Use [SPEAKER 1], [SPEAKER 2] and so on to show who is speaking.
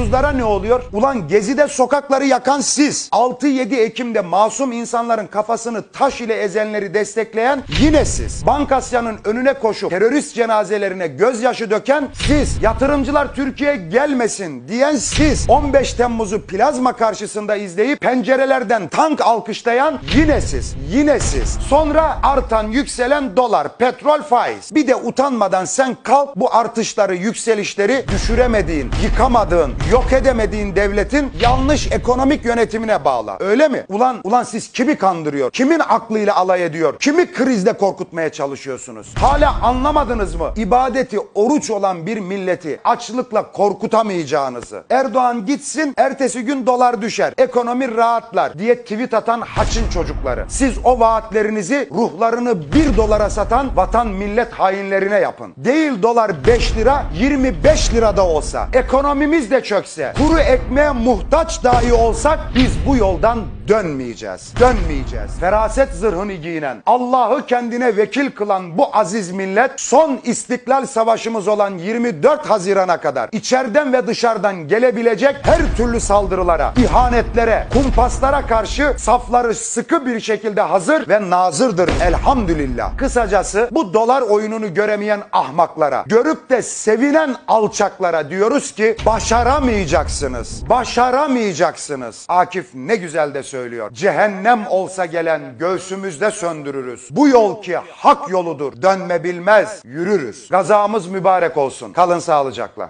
[SPEAKER 1] Yolsuzlara ne oluyor? Ulan Gezi'de sokakları yakan siz. 6-7 Ekim'de masum insanların kafasını taş ile ezenleri destekleyen yine siz. Bankasya'nın önüne koşup terörist cenazelerine gözyaşı döken siz. Yatırımcılar Türkiye'ye gelmesin diyen siz. 15 Temmuz'u plazma karşısında izleyip pencerelerden tank alkışlayan yine siz. Yine siz. Sonra artan yükselen dolar, petrol faiz. Bir de utanmadan sen kalk bu artışları, yükselişleri düşüremediğin, yıkamadığın, yok edemediğin devletin yanlış ekonomik yönetimine bağla. Öyle mi? Ulan ulan siz kimi kandırıyor? Kimin aklıyla alay ediyor? Kimi krizde korkutmaya çalışıyorsunuz? Hala anlamadınız mı? İbadeti oruç olan bir milleti açlıkla korkutamayacağınızı. Erdoğan gitsin, ertesi gün dolar düşer. Ekonomi rahatlar diye tweet atan haçın çocukları. Siz o vaatlerinizi ruhlarını bir dolara satan vatan millet hainlerine yapın. Değil dolar 5 lira 25 lirada olsa ekonomimiz de çökse kuru ekmeğe muhtaç dahi olsak biz bu yoldan dönmeyeceğiz. Dönmeyeceğiz. Feraset zırhını giyinen, Allah'ı kendine vekil kılan bu aziz millet son istiklal savaşımız olan 24 Haziran'a kadar içeriden ve dışarıdan gelebilecek her türlü saldırılara, ihanetlere, kumpaslara karşı safları sıkı bir şekilde hazır ve nazırdır elhamdülillah. Kısacası bu dolar oyununu göremeyen ahmaklara, görüp de sevinen alçaklara diyoruz ki başaramayacaksınız. Başaramayacaksınız. Akif ne güzel de söylüyor. Cehennem olsa gelen göğsümüzde söndürürüz. Bu yol ki hak yoludur. Dönme bilmez, yürürüz. Gazamız mübarek olsun. Kalın sağlıcakla.